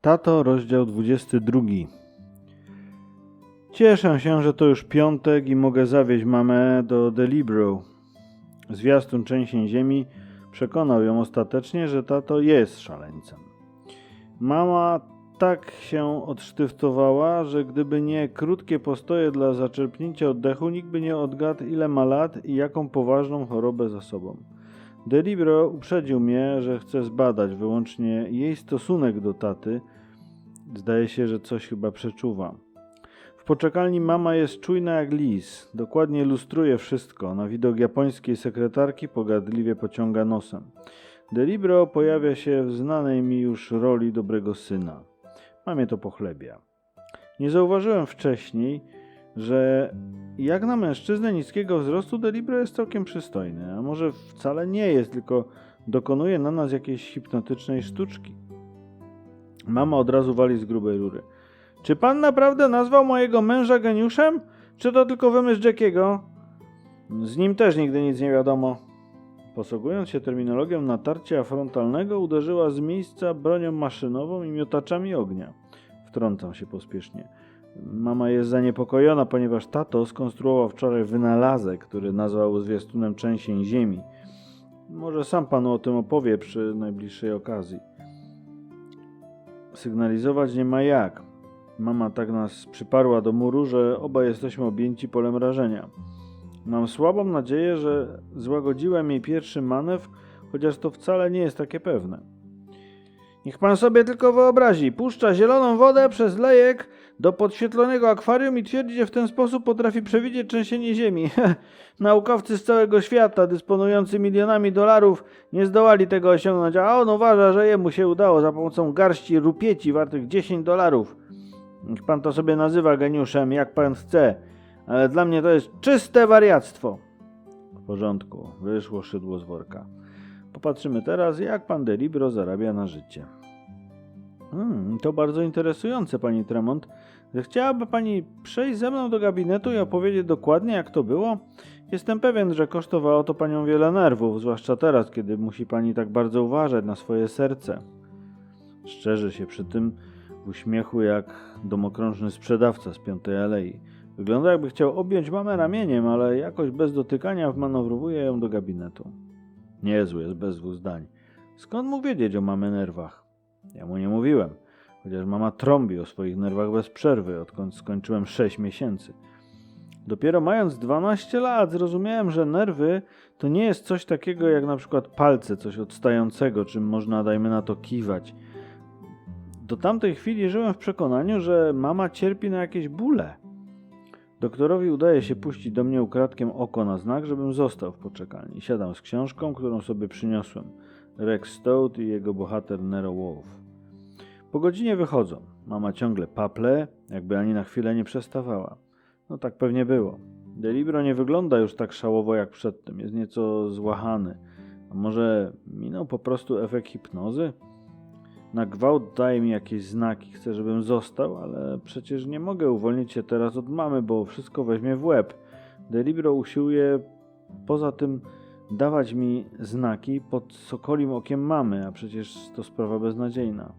Tato, rozdział 22. Cieszę się, że to już piątek i mogę zawieźć mamę do Delibro. Zwiastun trzęsień ziemi przekonał ją ostatecznie, że tato jest szaleńcem. Mama tak się odsztyftowała, że gdyby nie krótkie postoje dla zaczerpnięcia oddechu, nikt by nie odgadł ile ma lat i jaką poważną chorobę za sobą. Delibro uprzedził mnie, że chce zbadać wyłącznie jej stosunek do taty. Zdaje się, że coś chyba przeczuwa. W poczekalni mama jest czujna jak lis. Dokładnie lustruje wszystko. Na widok japońskiej sekretarki pogardliwie pociąga nosem. Delibro pojawia się w znanej mi już roli dobrego syna. Mamie to pochlebia. Nie zauważyłem wcześniej, że jak na mężczyznę niskiego wzrostu Delibro jest całkiem przystojny, a może wcale nie jest, tylko dokonuje na nas jakiejś hipnotycznej sztuczki. Mama od razu wali z grubej rury. Czy pan naprawdę nazwał mojego męża geniuszem? Czy to tylko wymysł Jackiego? Z nim też nigdy nic nie wiadomo. Posługując się terminologią natarcia frontalnego, uderzyła z miejsca bronią maszynową i miotaczami ognia. Wtrącam się pospiesznie. Mama jest zaniepokojona, ponieważ tato skonstruował wczoraj wynalazek, który nazwał zwiastunem trzęsień ziemi. Może sam panu o tym opowie przy najbliższej okazji. Sygnalizować nie ma jak. Mama tak nas przyparła do muru, że obaj jesteśmy objęci polem rażenia. Mam słabą nadzieję, że złagodziłem jej pierwszy manewr, chociaż to wcale nie jest takie pewne. Niech pan sobie tylko wyobrazi, puszcza zieloną wodę przez lejek do podświetlonego akwarium i twierdzi, że w ten sposób potrafi przewidzieć trzęsienie ziemi. Naukowcy z całego świata, dysponujący milionami dolarów, nie zdołali tego osiągnąć, a on uważa, że jemu się udało za pomocą garści rupieci wartych 10 dolarów. Niech pan to sobie nazywa geniuszem, jak pan chce, ale dla mnie to jest czyste wariactwo. W porządku, wyszło szydło z worka. Popatrzymy teraz, jak pan Delibro zarabia na życie. Hmm, to bardzo interesujące, pani Tremont. Chciałaby pani przejść ze mną do gabinetu i opowiedzieć dokładnie, jak to było? Jestem pewien, że kosztowało to panią wiele nerwów, zwłaszcza teraz, kiedy musi pani tak bardzo uważać na swoje serce. Szczerzy się przy tym w uśmiechu jak domokrążny sprzedawca z Piątej Alei. Wygląda jakby chciał objąć mamę ramieniem, ale jakoś bez dotykania wmanowrowuje ją do gabinetu. Niezły jest bez dwóch zdań. Skąd mógł wiedzieć o mamy nerwach? Ja mu nie mówiłem, chociaż mama trąbi o swoich nerwach bez przerwy, odkąd skończyłem 6 miesięcy. Dopiero mając 12 lat zrozumiałem, że nerwy to nie jest coś takiego jak na przykład palce, coś odstającego, czym można, dajmy na to, kiwać. Do tamtej chwili żyłem w przekonaniu, że mama cierpi na jakieś bóle. Doktorowi udaje się puścić do mnie ukradkiem oko na znak, żebym został w poczekalni. Siadam z książką, którą sobie przyniosłem. Rex Stout i jego bohater Nero Wolf. Po godzinie wychodzą. Mama ciągle paple, jakby ani na chwilę nie przestawała. No tak pewnie było. Delibro nie wygląda już tak szałowo jak przedtem. Jest nieco złachany. A może minął po prostu efekt hipnozy? Na gwałt daje mi jakieś znaki, chce, żebym został, ale przecież nie mogę uwolnić się teraz od mamy, bo wszystko weźmie w łeb. Delibro usiłuje poza tym dawać mi znaki pod sokolim okiem mamy, a przecież to sprawa beznadziejna.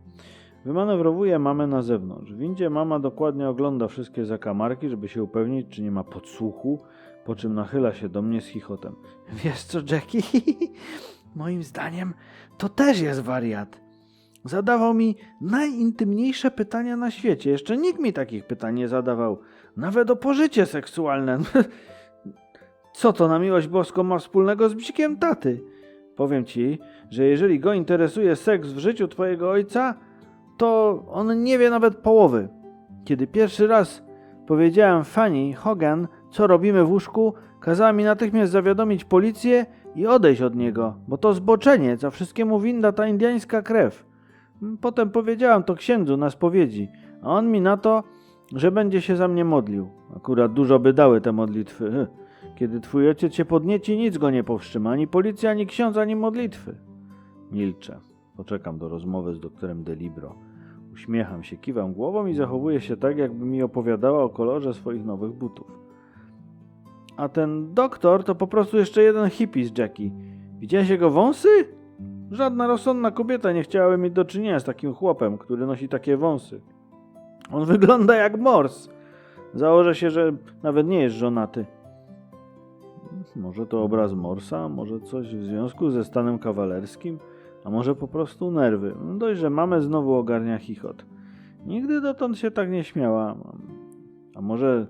Wymanewrowuję mamę na zewnątrz. W windzie mama dokładnie ogląda wszystkie zakamarki, żeby się upewnić, czy nie ma podsłuchu, po czym nachyla się do mnie z chichotem. Wiesz co, Jackie? Moim zdaniem to też jest wariat. Zadawał mi najintymniejsze pytania na świecie. Jeszcze nikt mi takich pytań nie zadawał. Nawet o pożycie seksualne. Co to na miłość boską ma wspólnego z bzikiem taty? Powiem ci, że jeżeli go interesuje seks w życiu twojego ojca, to on nie wie nawet połowy. Kiedy pierwszy raz powiedziałem Fanny Hogan, co robimy w łóżku, kazała mi natychmiast zawiadomić policję i odejść od niego, bo to zboczeniec, a wszystkiemu winda ta indiańska krew. Potem powiedziałem to księdzu na spowiedzi, a on mi na to, że będzie się za mnie modlił. Akurat dużo by dały te modlitwy. Kiedy twój ojciec się podnieci, nic go nie powstrzyma, ani policja, ani ksiądz, ani modlitwy. Milczę. Poczekam do rozmowy z doktorem Delibro. Uśmiecham się, kiwam głową i zachowuję się tak, jakby mi opowiadała o kolorze swoich nowych butów. A ten doktor to po prostu jeszcze jeden hippie z Jackie. Widziałeś jego wąsy? Żadna rozsądna kobieta nie chciałaby mieć do czynienia z takim chłopem, który nosi takie wąsy. On wygląda jak mors. Założę się, że nawet nie jest żonaty. Może to obraz Morsa, może coś w związku ze stanem kawalerskim, a może po prostu nerwy. No dość, że znowu ogarnia chichot. Nigdy dotąd się tak nie śmiała. A może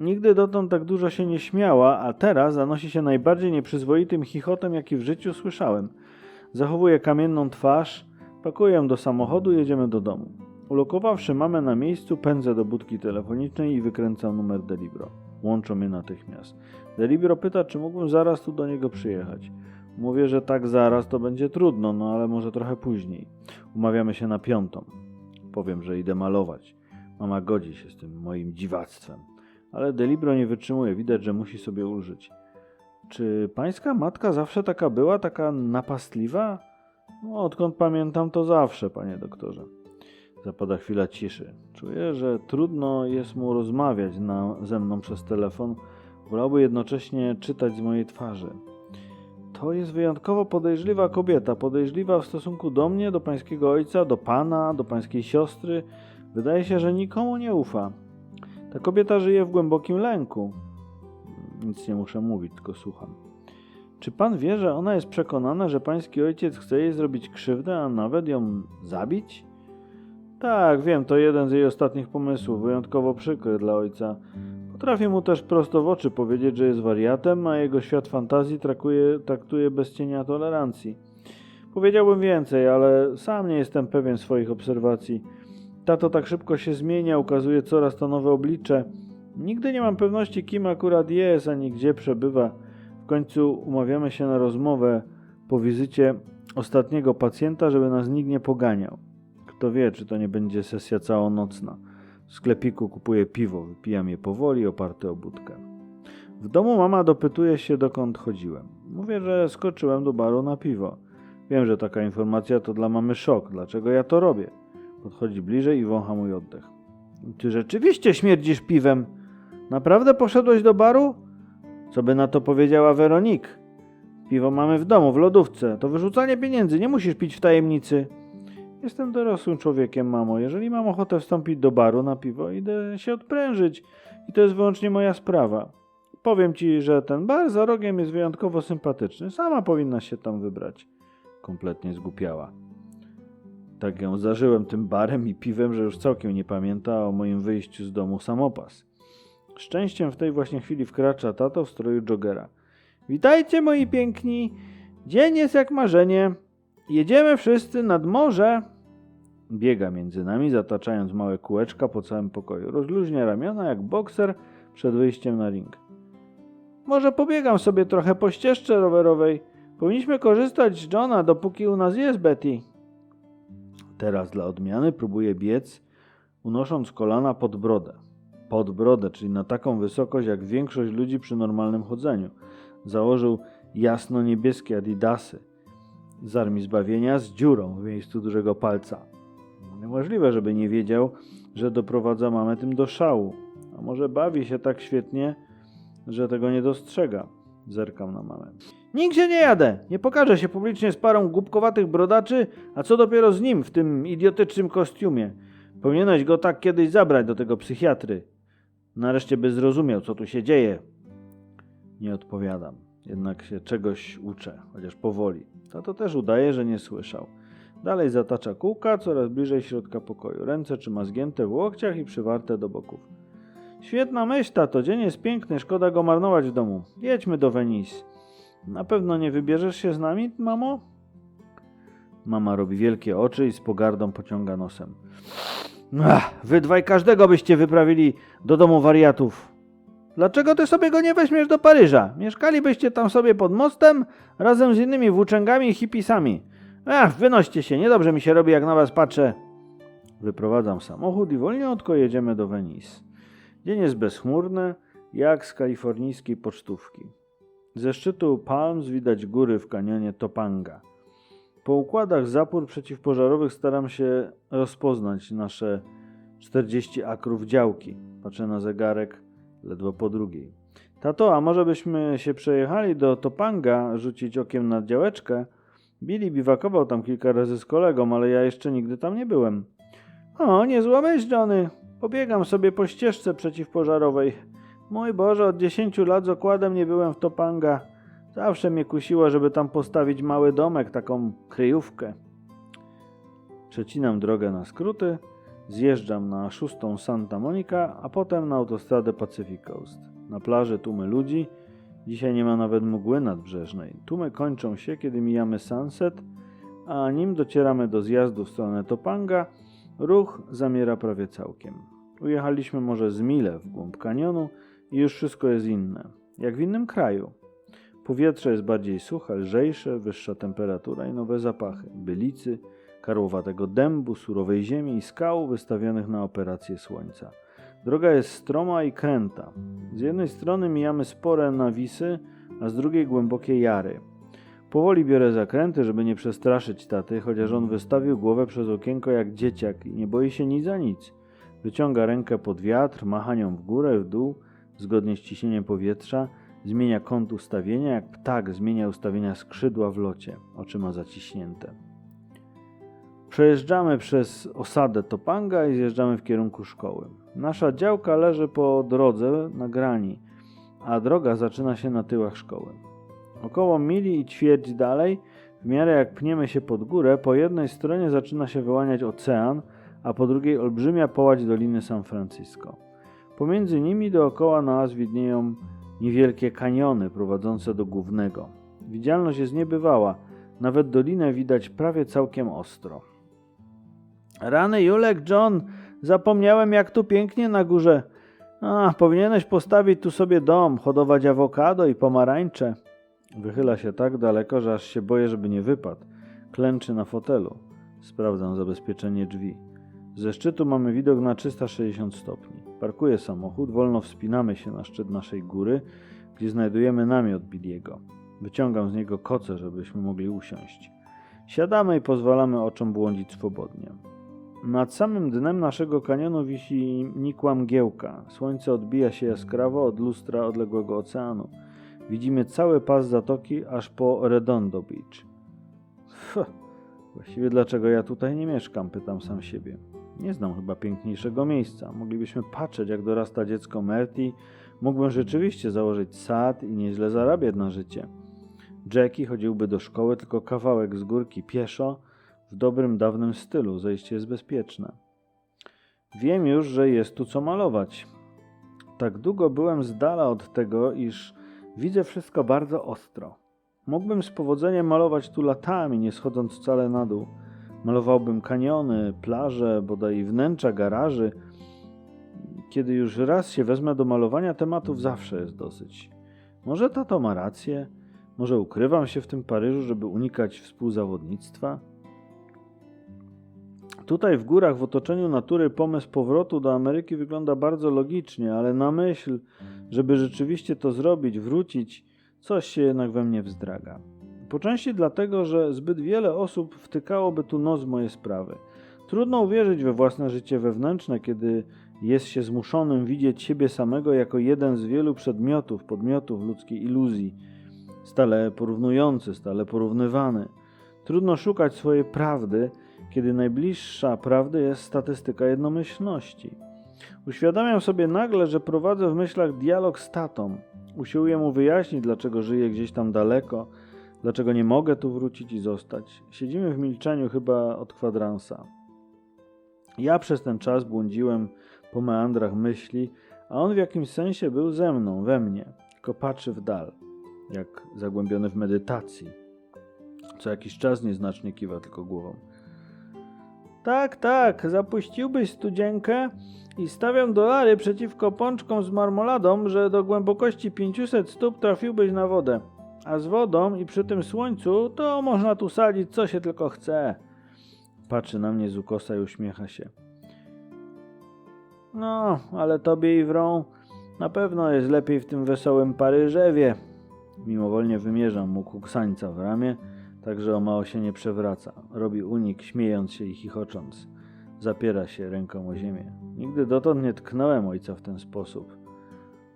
nigdy dotąd tak dużo się nie śmiała, a teraz zanosi się najbardziej nieprzyzwoitym chichotem, jaki w życiu słyszałem. Zachowuje kamienną twarz, pakuję do samochodu, jedziemy do domu. Ulokowawszy mamę na miejscu, pędzę do budki telefonicznej i wykręcam numer Delibro. Łączą mnie natychmiast. Delibro pyta, czy mógłbym zaraz tu do niego przyjechać. Mówię, że tak zaraz to będzie trudno, no ale może trochę później. Umawiamy się na piątą. Powiem, że idę malować. Mama godzi się z tym moim dziwactwem. Ale Delibro nie wytrzymuje, widać, że musi sobie ulżyć. Czy pańska matka zawsze taka była, taka napastliwa? No, odkąd pamiętam, to zawsze, panie doktorze. Zapada chwila ciszy. Czuję, że trudno jest mu rozmawiać na, ze mną przez telefon. Wolałby jednocześnie czytać z mojej twarzy. To jest wyjątkowo podejrzliwa kobieta. Podejrzliwa w stosunku do mnie, do pańskiego ojca, do pana, do pańskiej siostry. Wydaje się, że nikomu nie ufa. Ta kobieta żyje w głębokim lęku. Nic nie muszę mówić, tylko słucham. Czy pan wie, że ona jest przekonana, że pański ojciec chce jej zrobić krzywdę, a nawet ją zabić? Tak, wiem, to jeden z jej ostatnich pomysłów, wyjątkowo przykry dla ojca. Potrafię mu też prosto w oczy powiedzieć, że jest wariatem, a jego świat fantazji traktuje, traktuje bez cienia tolerancji. Powiedziałbym więcej, ale sam nie jestem pewien swoich obserwacji. Tato tak szybko się zmienia, ukazuje coraz to nowe oblicze. Nigdy nie mam pewności, kim akurat jest, ani gdzie przebywa. W końcu umawiamy się na rozmowę po wizycie ostatniego pacjenta, żeby nas nikt nie poganiał. Kto wie, czy to nie będzie sesja całonocna. W sklepiku kupuję piwo, wypijam je powoli, oparte o budkę. W domu mama dopytuje się, dokąd chodziłem. Mówię, że skoczyłem do baru na piwo. Wiem, że taka informacja to dla mamy szok. Dlaczego ja to robię? Podchodzi bliżej i wącha mój oddech. Ty rzeczywiście śmierdzisz piwem. Naprawdę poszedłeś do baru? Co by na to powiedziała Weronik? Piwo mamy w domu, w lodówce. To wyrzucanie pieniędzy, nie musisz pić w tajemnicy. Jestem dorosłym człowiekiem, mamo. Jeżeli mam ochotę wstąpić do baru na piwo, idę się odprężyć. I to jest wyłącznie moja sprawa. Powiem ci, że ten bar za rogiem jest wyjątkowo sympatyczny. Sama powinnaś się tam wybrać. Kompletnie zgłupiała. Tak ją zażyłem tym barem i piwem, że już całkiem nie pamięta o moim wyjściu z domu samopas. Szczęściem w tej właśnie chwili wkracza tato w stroju jogera. Witajcie moi piękni! Dzień jest jak marzenie. Jedziemy wszyscy nad morze. Biega między nami, zataczając małe kółeczka po całym pokoju. Rozluźnia ramiona jak bokser przed wyjściem na ring. Może pobiegam sobie trochę po ścieżce rowerowej. Powinniśmy korzystać z Johna, dopóki u nas jest Betty. Teraz dla odmiany próbuję biec, unosząc kolana pod brodę. Pod brodę, czyli na taką wysokość jak większość ludzi przy normalnym chodzeniu. Założył jasno-niebieskie adidasy z Armii Zbawienia z dziurą w miejscu dużego palca. Niemożliwe, żeby nie wiedział, że doprowadza mamę tym do szału. A może bawi się tak świetnie, że tego nie dostrzega. Zerkam na mamę. Nigdzie nie jadę. Nie pokażę się publicznie z parą głupkowatych brodaczy, a co dopiero z nim w tym idiotycznym kostiumie. Powinieneś go tak kiedyś zabrać do tego psychiatry. Nareszcie by zrozumiał, co tu się dzieje. Nie odpowiadam. Jednak się czegoś uczę, chociaż powoli. Tato też udaje, że nie słyszał. Dalej zatacza kółka, coraz bliżej środka pokoju. Ręce trzyma zgięte w łokciach i przywarte do boków. Świetna myśl, tato. Dzień jest piękny, szkoda go marnować w domu. Jedźmy do Venice. Na pewno nie wybierzesz się z nami, mamo? Mama robi wielkie oczy i z pogardą pociąga nosem. Ach, wy dwaj każdego byście wyprawili do domu wariatów. Dlaczego ty sobie go nie weźmiesz do Paryża? Mieszkalibyście tam sobie pod mostem razem z innymi włóczęgami i hipisami. Ach, wynoście się, niedobrze mi się robi jak na was patrzę. Wyprowadzam samochód i wolniutko jedziemy do Venice. Dzień jest bezchmurny, jak z kalifornijskiej pocztówki. Ze szczytu Palms widać góry w kanionie Topanga. Po układach zapór przeciwpożarowych staram się rozpoznać nasze 40 akrów działki. Patrzę na zegarek, ledwo po drugiej. Tato, a może byśmy się przejechali do Topanga, rzucić okiem na działeczkę? Billy biwakował tam kilka razy z kolegą, ale ja jeszcze nigdy tam nie byłem. O, niezła myśl, Johnny. Pobiegam sobie po ścieżce przeciwpożarowej. Mój Boże, od 10 lat z okładem nie byłem w Topanga. Zawsze mnie kusiło, żeby tam postawić mały domek, taką kryjówkę. Przecinam drogę na skróty, zjeżdżam na szóstą Santa Monica, a potem na autostradę Pacific Coast. Na plaży tłumy ludzi. Dzisiaj nie ma nawet mgły nadbrzeżnej. Tłumy kończą się, kiedy mijamy Sunset, a nim docieramy do zjazdu w stronę Topanga, ruch zamiera prawie całkiem. Ujechaliśmy może z mile w głąb kanionu i już wszystko jest inne, jak w innym kraju. Powietrze jest bardziej suche, lżejsze, wyższa temperatura i nowe zapachy. Bylicy, karłowatego dębu, surowej ziemi i skał wystawionych na operację słońca. Droga jest stroma i kręta. Z jednej strony mijamy spore nawisy, a z drugiej głębokie jary. Powoli biorę zakręty, żeby nie przestraszyć taty, chociaż on wystawił głowę przez okienko jak dzieciak i nie boi się nic za nic. Wyciąga rękę pod wiatr, macha nią w górę, w dół, zgodnie z ciśnieniem powietrza, zmienia kąt ustawienia, jak ptak zmienia ustawienia skrzydła w locie, oczyma zaciśnięte. Przejeżdżamy przez osadę Topanga i zjeżdżamy w kierunku szkoły. Nasza działka leży po drodze na grani, a droga zaczyna się na tyłach szkoły. Około mili i ćwierć dalej, w miarę jak pniemy się pod górę, po jednej stronie zaczyna się wyłaniać ocean, a po drugiej olbrzymia połać Doliny San Francisco. Pomiędzy nimi dookoła nas widnieją niewielkie kaniony prowadzące do głównego. Widzialność jest niebywała, nawet dolinę widać prawie całkiem ostro. Rany Julek, John, zapomniałem jak tu pięknie na górze. A, powinieneś postawić tu sobie dom, hodować awokado i pomarańcze. Wychyla się tak daleko, że aż się boję, żeby nie wypadł. Klęczy na fotelu. Sprawdzam zabezpieczenie drzwi. Ze szczytu mamy widok na 360 stopni. Parkuje samochód, wolno wspinamy się na szczyt naszej góry, gdzie znajdujemy namiot Billiego. Wyciągam z niego koce, żebyśmy mogli usiąść. Siadamy i pozwalamy oczom błądzić swobodnie. Nad samym dnem naszego kanionu wisi nikła mgiełka. Słońce odbija się jaskrawo od lustra odległego oceanu. Widzimy cały pas zatoki aż po Redondo Beach. Fuh, właściwie dlaczego ja tutaj nie mieszkam? Pytam sam siebie. Nie znam chyba piękniejszego miejsca. Moglibyśmy patrzeć, jak dorasta dziecko Merti. Mógłbym rzeczywiście założyć sad i nieźle zarabiać na życie. Jackie chodziłby do szkoły tylko kawałek z górki pieszo, w dobrym, dawnym stylu. Zejście jest bezpieczne. Wiem już, że jest tu co malować. Tak długo byłem z dala od tego, iż widzę wszystko bardzo ostro. Mógłbym z powodzeniem malować tu latami, nie schodząc wcale na dół. Malowałbym kaniony, plaże, bodaj wnętrza garaży. Kiedy już raz się wezmę do malowania tematów, zawsze jest dosyć. Może tato ma rację? Może ukrywam się w tym Paryżu, żeby unikać współzawodnictwa? Tutaj w górach, w otoczeniu natury, pomysł powrotu do Ameryki wygląda bardzo logicznie, ale na myśl, żeby rzeczywiście to zrobić, wrócić, coś się jednak we mnie wzdraga. Po części dlatego, że zbyt wiele osób wtykałoby tu nos w moje sprawy. Trudno uwierzyć we własne życie wewnętrzne, kiedy jest się zmuszonym widzieć siebie samego jako jeden z wielu przedmiotów, podmiotów ludzkiej iluzji, stale porównujący, stale porównywany. Trudno szukać swojej prawdy, kiedy najbliższa prawdy jest statystyka jednomyślności. Uświadamiam sobie nagle, że prowadzę w myślach dialog z tatą. Usiłuję mu wyjaśnić, dlaczego żyję gdzieś tam daleko, dlaczego nie mogę tu wrócić i zostać. Siedzimy w milczeniu chyba od kwadransa. Ja przez ten czas błądziłem po meandrach myśli, a on w jakimś sensie był ze mną, we mnie, tylko patrzy w dal, jak zagłębiony w medytacji. Co jakiś czas nieznacznie kiwa tylko głową. Tak, tak, zapuściłbyś studzienkę i stawiam dolary przeciwko pączkom z marmoladą, że do głębokości 500 stóp trafiłbyś na wodę. A z wodą i przy tym słońcu to można tu sadzić co się tylko chce. Patrzy na mnie z ukosa i uśmiecha się. No, ale tobie i wrą na pewno jest lepiej w tym wesołym Paryżewie. Mimowolnie wymierzam mu kuksańca w ramię, tak że o mało się nie przewraca. Robi unik, śmiejąc się i chichocząc. Zapiera się ręką o ziemię. Nigdy dotąd nie tknąłem ojca w ten sposób.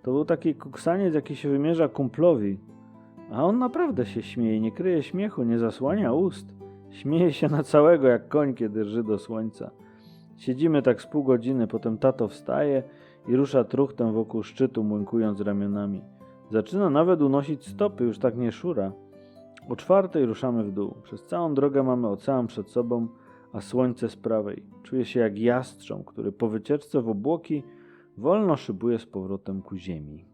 To był taki kuksaniec, jaki się wymierza kumplowi. A on naprawdę się śmieje, nie kryje śmiechu, nie zasłania ust. Śmieje się na całego jak koń, kiedy rży do słońca. Siedzimy tak z pół godziny, potem tato wstaje i rusza truchtem wokół szczytu, młynkując ramionami. Zaczyna nawet unosić stopy, już tak nie szura. O czwartej ruszamy w dół. Przez całą drogę mamy ocean przed sobą, a słońce z prawej. Czuję się jak jastrząb, który po wycieczce w obłoki wolno szybuje z powrotem ku ziemi.